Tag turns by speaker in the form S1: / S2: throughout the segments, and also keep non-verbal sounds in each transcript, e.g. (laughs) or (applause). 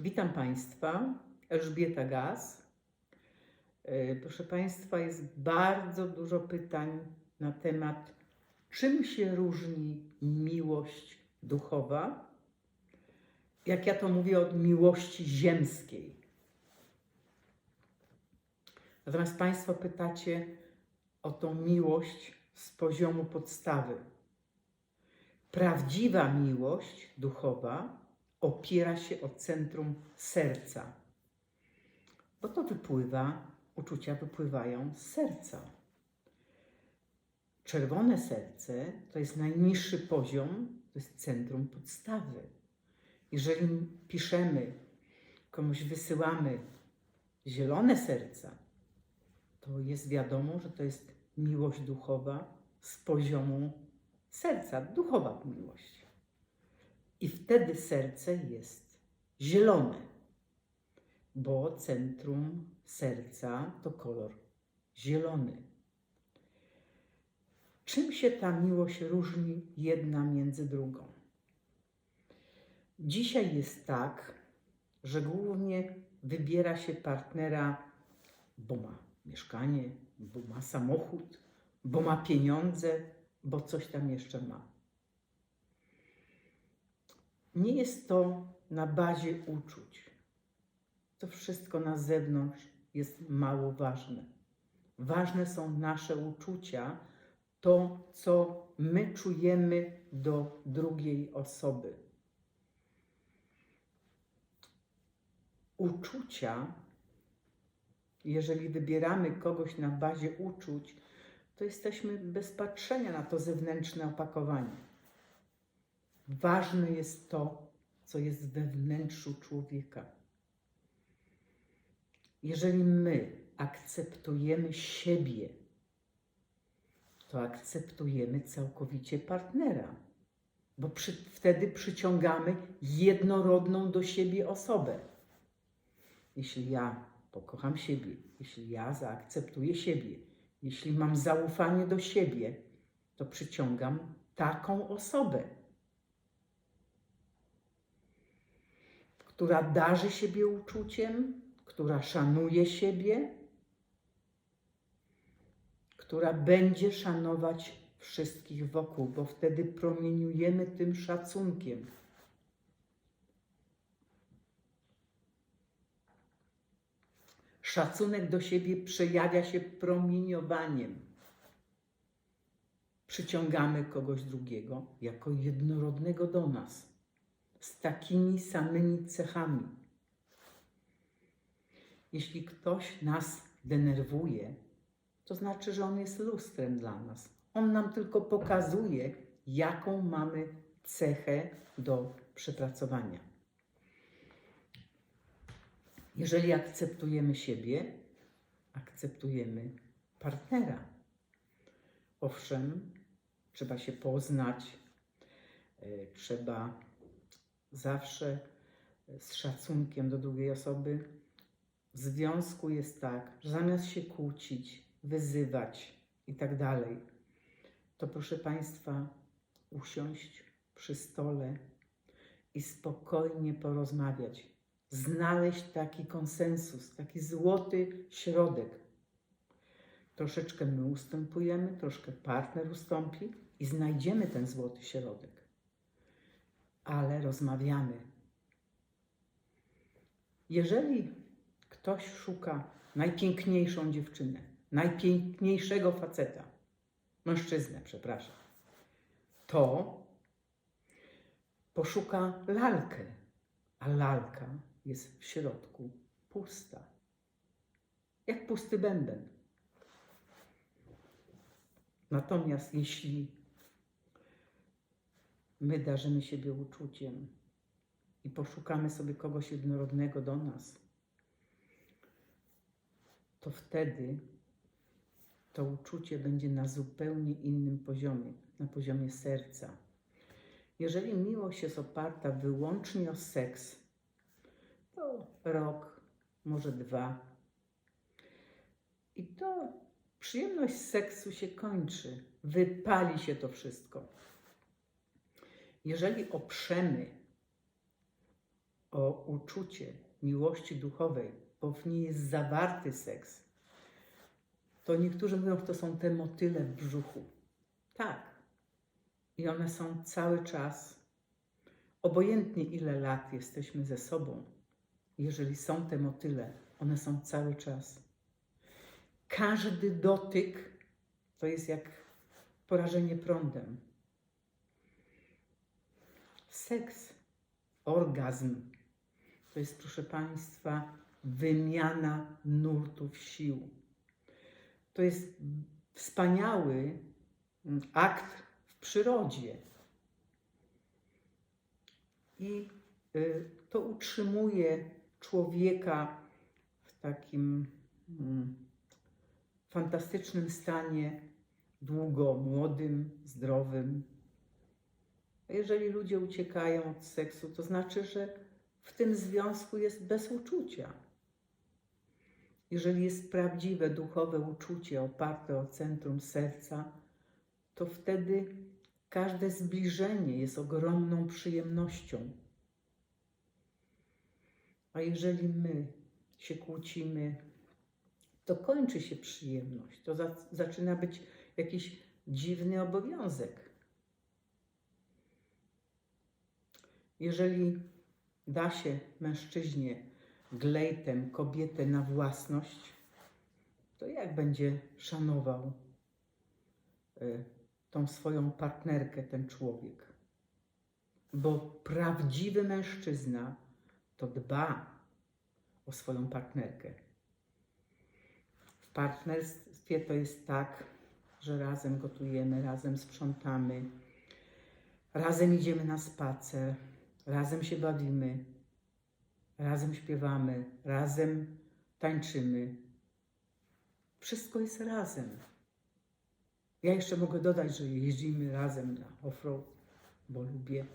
S1: Witam Państwa, Elżbieta Gaz. E, Proszę Państwa, jest bardzo dużo pytań na temat, czym się różni miłość duchowa, jak ja to mówię, od miłości ziemskiej. Natomiast Państwo pytacie o tą miłość z poziomu podstawy. Prawdziwa miłość duchowa opiera się o centrum serca, bo to wypływa, uczucia wypływają z serca. Czerwone serce to jest najniższy poziom, to jest centrum podstawy. Jeżeli piszemy, komuś wysyłamy zielone serca, to jest wiadomo, że to jest miłość duchowa z poziomu serca, duchowa miłość. I wtedy serce jest zielone, bo centrum serca to kolor zielony. Czym się ta miłość różni jedna między drugą? Dzisiaj jest tak, że głównie wybiera się partnera, bo ma mieszkanie, bo ma samochód, bo ma pieniądze, bo coś tam jeszcze ma. Nie jest to na bazie uczuć. To wszystko na zewnątrz jest mało ważne. Ważne są nasze uczucia, to co my czujemy do drugiej osoby. Uczucia, jeżeli wybieramy kogoś na bazie uczuć, to jesteśmy bez patrzenia na to zewnętrzne opakowanie. Ważne jest to, co jest we wnętrzu człowieka. Jeżeli my akceptujemy siebie, to akceptujemy całkowicie partnera, bo przy, wtedy przyciągamy jednorodną do siebie osobę. Jeśli ja pokocham siebie, jeśli ja zaakceptuję siebie, jeśli mam zaufanie do siebie, to przyciągam taką osobę, która darzy siebie uczuciem, która szanuje siebie, która będzie szanować wszystkich wokół, bo wtedy promieniujemy tym szacunkiem. Szacunek do siebie przejawia się promieniowaniem. Przyciągamy kogoś drugiego jako jednorodnego do nas, z takimi samymi cechami. Jeśli ktoś nas denerwuje, to znaczy, że on jest lustrem dla nas. On nam tylko pokazuje, jaką mamy cechę do przepracowania. Jeżeli akceptujemy siebie, akceptujemy partnera. Owszem, trzeba się poznać, e, trzeba zawsze z szacunkiem do drugiej osoby. W związku jest tak, że zamiast się kłócić, wyzywać i tak dalej, to proszę Państwa, usiąść przy stole i spokojnie porozmawiać znaleźć taki konsensus, taki złoty środek. Troszeczkę my ustępujemy, troszkę partner ustąpi i znajdziemy ten złoty środek. Ale rozmawiamy. Jeżeli ktoś szuka najpiękniejszą dziewczynę, najpiękniejszego faceta, mężczyznę, przepraszam, to poszuka lalkę, a lalka jest w środku pusta. Jak pusty bęben. Natomiast jeśli my darzymy siebie uczuciem i poszukamy sobie kogoś jednorodnego do nas, to wtedy to uczucie będzie na zupełnie innym poziomie, na poziomie serca. Jeżeli miłość jest oparta wyłącznie o seks, to rok, może dwa. I to przyjemność seksu się kończy, wypali się to wszystko. Jeżeli oprzemy o uczucie miłości duchowej, bo w niej jest zawarty seks, to niektórzy mówią, że to są te motyle w brzuchu. Tak. I one są cały czas, obojętnie ile lat jesteśmy ze sobą, jeżeli są te motyle, one są cały czas. Każdy dotyk to jest jak porażenie prądem. Seks, orgazm to jest, proszę Państwa, wymiana nurtów sił. To jest wspaniały mm, akt w przyrodzie. I y, to utrzymuje człowieka w takim mm, fantastycznym stanie, długo młodym, zdrowym. Jeżeli ludzie uciekają od seksu, to znaczy, że w tym związku jest bez uczucia. Jeżeli jest prawdziwe duchowe uczucie oparte o centrum serca, to wtedy każde zbliżenie jest ogromną przyjemnością. A jeżeli my się kłócimy, to kończy się przyjemność. To za, zaczyna być jakiś dziwny obowiązek. Jeżeli da się mężczyźnie glejtem kobietę na własność, to jak będzie szanował y, tą swoją partnerkę ten człowiek? Bo prawdziwy mężczyzna to dba o swoją partnerkę. W partnerstwie to jest tak, że razem gotujemy, razem sprzątamy, razem idziemy na spacer, razem się bawimy, razem śpiewamy, razem tańczymy. Wszystko jest razem. Ja jeszcze mogę dodać, że jeździmy razem na offroad, bo lubię.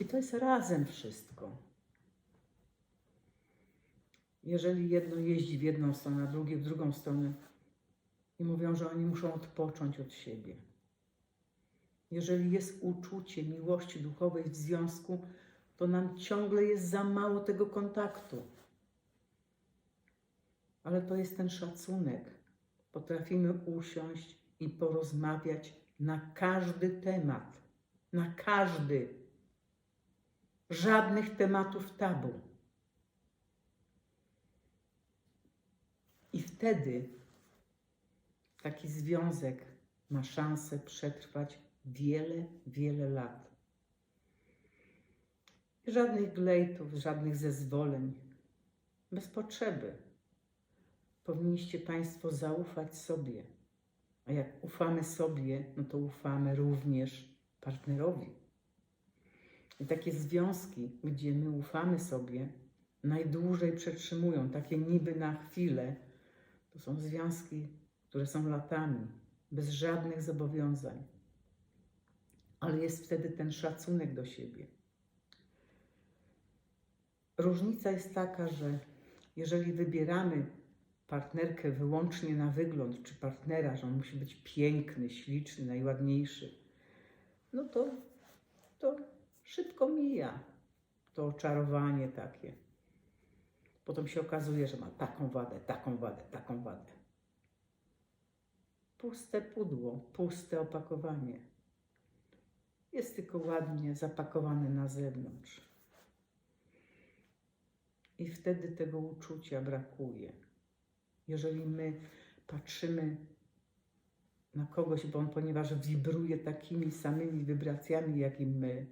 S1: I to jest razem wszystko. Jeżeli jedno jeździ w jedną stronę, a drugie w drugą stronę, i mówią, że oni muszą odpocząć od siebie. Jeżeli jest uczucie miłości duchowej w związku, to nam ciągle jest za mało tego kontaktu. Ale to jest ten szacunek. Potrafimy usiąść i porozmawiać na każdy temat. Na każdy. Żadnych tematów tabu. I wtedy taki związek ma szansę przetrwać wiele, wiele lat. Żadnych glejtów, żadnych zezwoleń, bez potrzeby. Powinniście Państwo zaufać sobie. A jak ufamy sobie, no to ufamy również partnerowi. I takie związki, gdzie my ufamy sobie, najdłużej przetrzymują, takie niby na chwilę. To są związki, które są latami, bez żadnych zobowiązań. Ale jest wtedy ten szacunek do siebie. Różnica jest taka, że jeżeli wybieramy partnerkę wyłącznie na wygląd, czy partnera, że on musi być piękny, śliczny, najładniejszy, no to, to szybko mija to oczarowanie takie. Potem się okazuje, że ma taką wadę, taką wadę, taką wadę. Puste pudło, puste opakowanie. Jest tylko ładnie zapakowane na zewnątrz. I wtedy tego uczucia brakuje. Jeżeli my patrzymy na kogoś, bo on, ponieważ wibruje takimi samymi wibracjami, jak i my,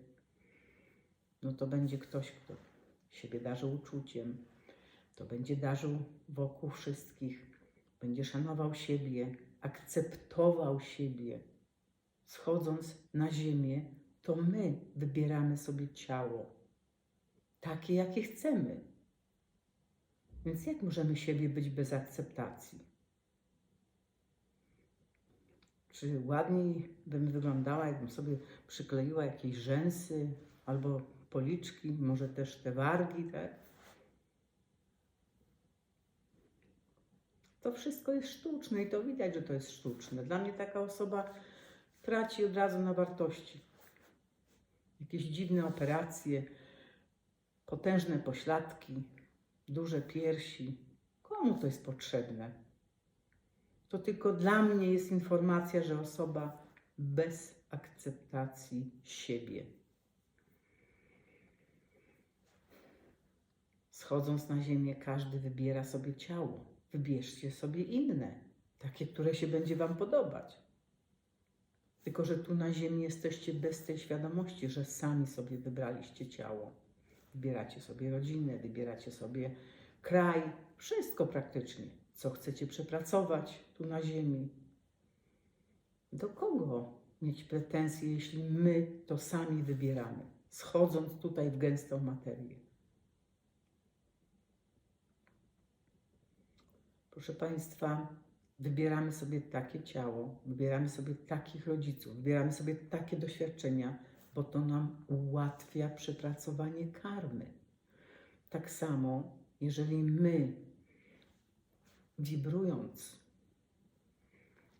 S1: no to będzie ktoś, kto siebie darzy uczuciem, to będzie darzył wokół wszystkich, będzie szanował siebie, akceptował siebie. Schodząc na ziemię, to my wybieramy sobie ciało, takie, jakie chcemy. Więc jak możemy siebie być bez akceptacji? Czy ładniej bym wyglądała, jakbym sobie przykleiła jakieś rzęsy albo policzki, może też te wargi, tak? To wszystko jest sztuczne i to widać, że to jest sztuczne. Dla mnie taka osoba traci od razu na wartości. Jakieś dziwne operacje, potężne pośladki, duże piersi. Komu to jest potrzebne? To tylko dla mnie jest informacja, że osoba bez akceptacji siebie. Schodząc na ziemię, każdy wybiera sobie ciało. Wybierzcie sobie inne, takie, które się będzie Wam podobać. Tylko, że tu na ziemi jesteście bez tej świadomości, że sami sobie wybraliście ciało. Wybieracie sobie rodzinę, wybieracie sobie kraj, wszystko praktycznie, co chcecie przepracować tu na ziemi. Do kogo mieć pretensje, jeśli my to sami wybieramy, schodząc tutaj w gęstą materię? Proszę Państwa, wybieramy sobie takie ciało, wybieramy sobie takich rodziców, wybieramy sobie takie doświadczenia, bo to nam ułatwia przepracowanie karmy. Tak samo, jeżeli my, wibrując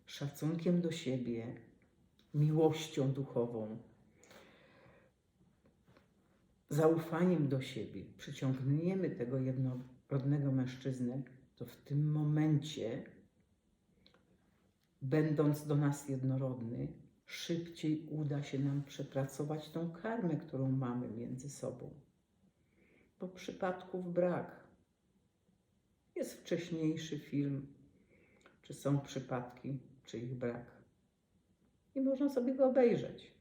S1: szacunkiem do siebie, miłością duchową, zaufaniem do siebie, przyciągniemy tego jednorodnego mężczyznę, to w tym momencie, będąc do nas jednorodny, szybciej uda się nam przepracować tą karmę, którą mamy między sobą. Bo przypadków brak. Jest wcześniejszy film, czy są przypadki, czy ich brak. I można sobie go obejrzeć.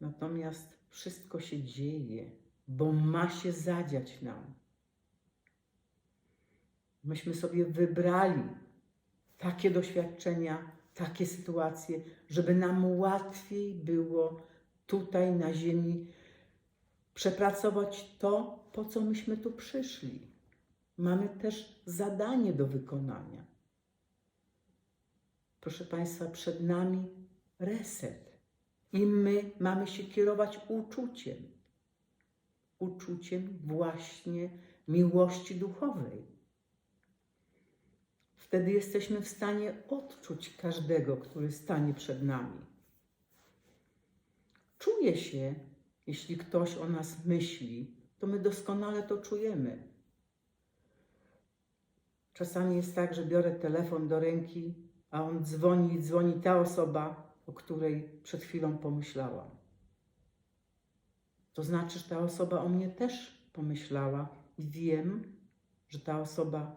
S1: Natomiast wszystko się dzieje, bo ma się zadziać nam. Myśmy sobie wybrali takie doświadczenia, takie sytuacje, żeby nam łatwiej było tutaj na Ziemi przepracować to, po co myśmy tu przyszli. Mamy też zadanie do wykonania. Proszę Państwa, przed nami reset. I my mamy się kierować uczuciem. Uczuciem właśnie miłości duchowej. Wtedy jesteśmy w stanie odczuć każdego, który stanie przed nami. Czuje się, jeśli ktoś o nas myśli, to my doskonale to czujemy. Czasami jest tak, że biorę telefon do ręki, a on dzwoni i dzwoni ta osoba, o której przed chwilą pomyślałam. To znaczy, że ta osoba o mnie też pomyślała i wiem, że ta osoba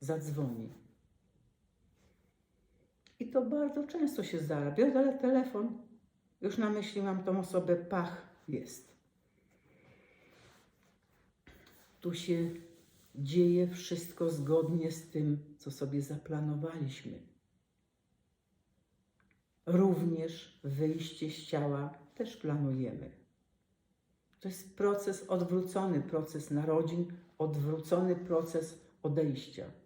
S1: zadzwoni. I to bardzo często się zdarza. Biorę telefon, już na myśli mam tą osobę, pach, jest. Tu się dzieje wszystko zgodnie z tym, co sobie zaplanowaliśmy. Również wyjście z ciała też planujemy. To jest proces odwrócony, proces narodzin, odwrócony proces odejścia.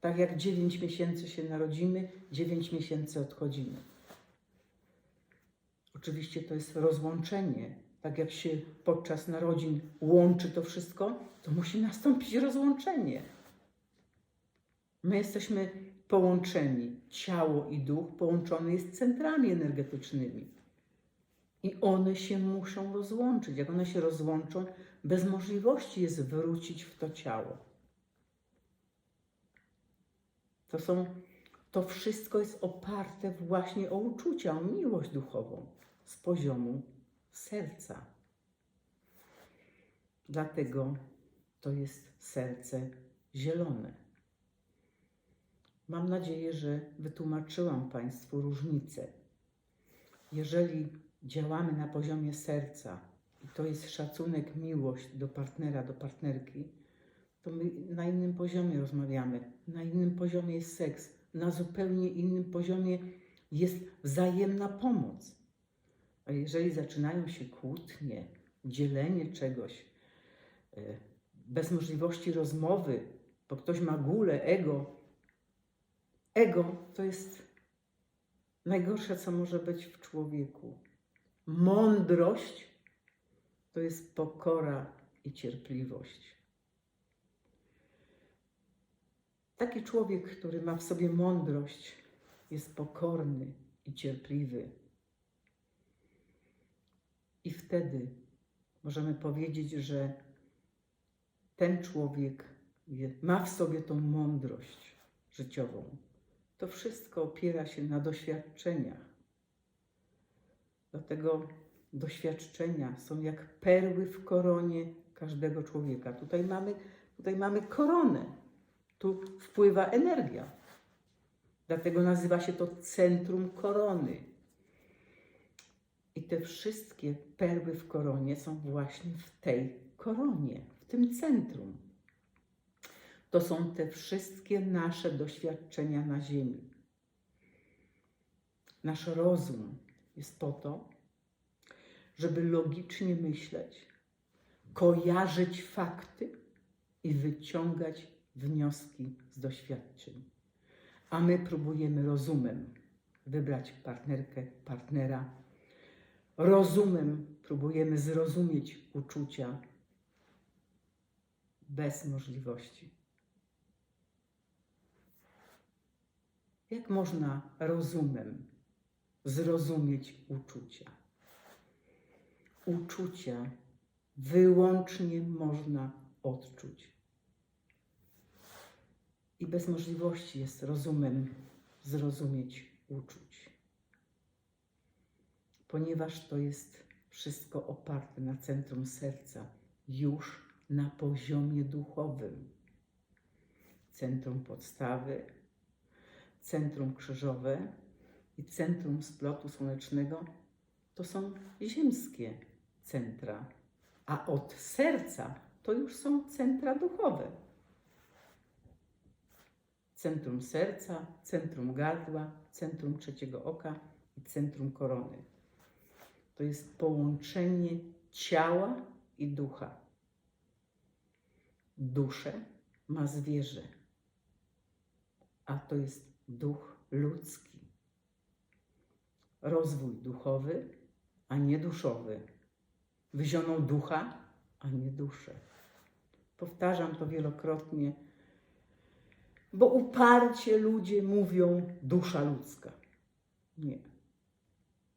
S1: Tak jak 9 miesięcy się narodzimy, 9 miesięcy odchodzimy. Oczywiście to jest rozłączenie. Tak jak się podczas narodzin łączy to wszystko, to musi nastąpić rozłączenie. My jesteśmy połączeni. Ciało i duch połączony jest centrami energetycznymi. I one się muszą rozłączyć. Jak one się rozłączą, bez możliwości jest wrócić w to ciało. To są, to wszystko jest oparte właśnie o uczucia, o miłość duchową z poziomu serca. Dlatego to jest serce zielone. Mam nadzieję, że wytłumaczyłam Państwu różnicę. Jeżeli działamy na poziomie serca i to jest szacunek, miłość do partnera, do partnerki, to my na innym poziomie rozmawiamy, na innym poziomie jest seks, na zupełnie innym poziomie jest wzajemna pomoc. A jeżeli zaczynają się kłótnie, dzielenie czegoś, e, bez możliwości rozmowy, bo ktoś ma gulę, ego, ego to jest najgorsze, co może być w człowieku. Mądrość to jest pokora i cierpliwość. Taki człowiek, który ma w sobie mądrość, jest pokorny i cierpliwy. I wtedy możemy powiedzieć, że ten człowiek ma w sobie tą mądrość życiową. To wszystko opiera się na doświadczeniach. Dlatego doświadczenia są jak perły w koronie każdego człowieka. Tutaj mamy, tutaj mamy koronę. Tu wpływa energia. Dlatego nazywa się to centrum korony. I te wszystkie perły w koronie są właśnie w tej koronie, w tym centrum. To są te wszystkie nasze doświadczenia na Ziemi. Nasz rozum jest po to, żeby logicznie myśleć, kojarzyć fakty i wyciągać wnioski z doświadczeń. A my próbujemy rozumem wybrać partnerkę, partnera. Rozumem próbujemy zrozumieć uczucia bez możliwości. Jak można rozumem zrozumieć uczucia? Uczucia wyłącznie można odczuć. I bez możliwości jest rozumem zrozumieć uczuć. Ponieważ to jest wszystko oparte na centrum serca, już na poziomie duchowym. Centrum podstawy, centrum krzyżowe i centrum splotu słonecznego to są ziemskie centra, a od serca to już są centra duchowe. Centrum serca, centrum gardła, centrum trzeciego oka i centrum korony. To jest połączenie ciała i ducha. Duszę ma zwierzę, a to jest duch ludzki. Rozwój duchowy, a nie duszowy. Wyzioną ducha, a nie duszę. Powtarzam to wielokrotnie, bo uparcie ludzie mówią dusza ludzka. Nie.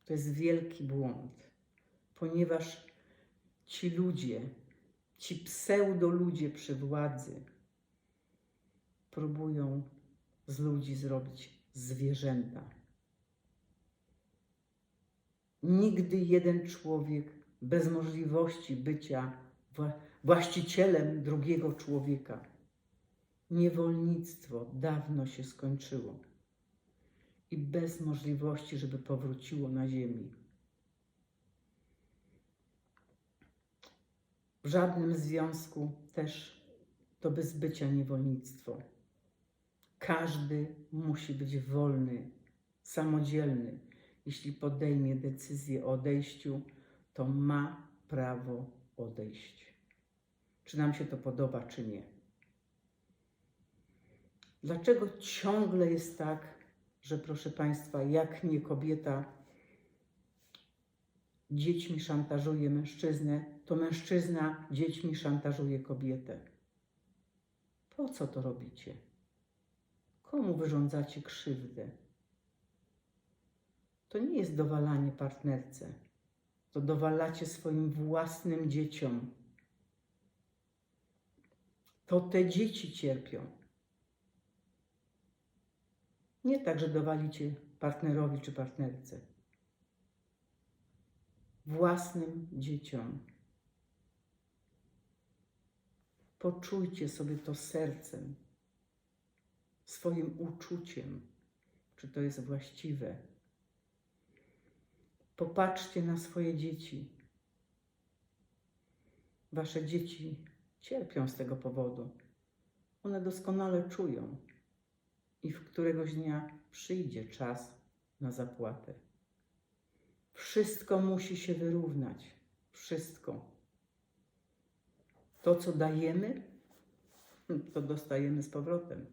S1: To jest wielki błąd, ponieważ ci ludzie, ci pseudoludzie przy władzy próbują z ludzi zrobić zwierzęta. Nigdy jeden człowiek bez możliwości bycia wła- właścicielem drugiego człowieka. Niewolnictwo dawno się skończyło i bez możliwości, żeby powróciło na ziemi. W żadnym związku też to bez bycia niewolnictwo. Każdy musi być wolny, samodzielny. Jeśli podejmie decyzję o odejściu, to ma prawo odejść. Czy nam się to podoba, czy nie. Dlaczego ciągle jest tak, że proszę Państwa, jak nie kobieta dziećmi szantażuje mężczyznę, to mężczyzna dziećmi szantażuje kobietę? Po co to robicie? Komu wyrządzacie krzywdę? To nie jest dowalanie partnerce. To dowalacie swoim własnym dzieciom. To te dzieci cierpią. Nie tak, że dowalicie partnerowi czy partnerce. Własnym dzieciom. Poczujcie sobie to sercem, swoim uczuciem, czy to jest właściwe. Popatrzcie na swoje dzieci. Wasze dzieci cierpią z tego powodu. One doskonale czują i w któregoś dnia przyjdzie czas na zapłatę. Wszystko musi się wyrównać. Wszystko. To, co dajemy, (laughs) to dostajemy z powrotem.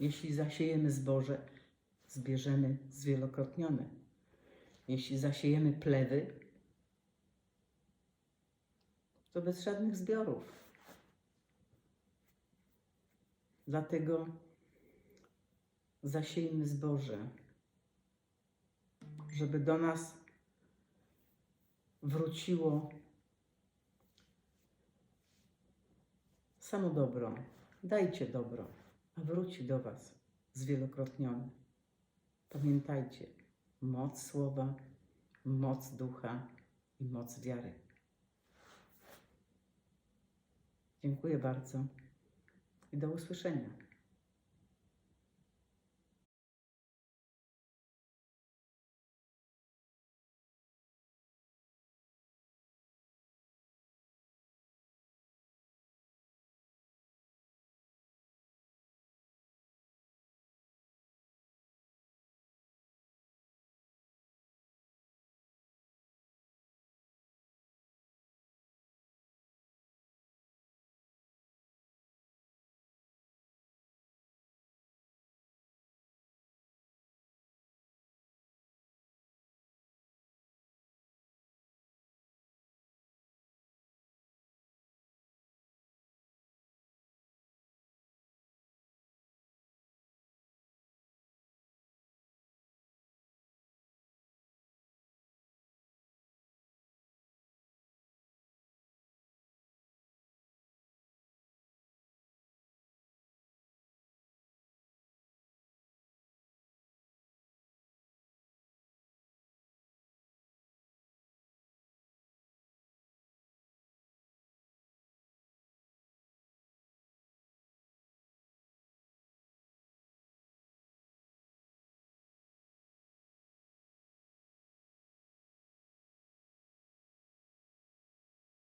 S1: Jeśli zasiejemy zboże, zbierzemy zwielokrotnione. Jeśli zasiejemy plewy, to bez żadnych zbiorów. Dlatego zasiejmy zboże, żeby do nas wróciło samo dobro, dajcie dobro, a wróci do Was zwielokrotnione. Pamiętajcie, moc słowa, moc ducha i moc wiary. Dziękuję bardzo i do usłyszenia.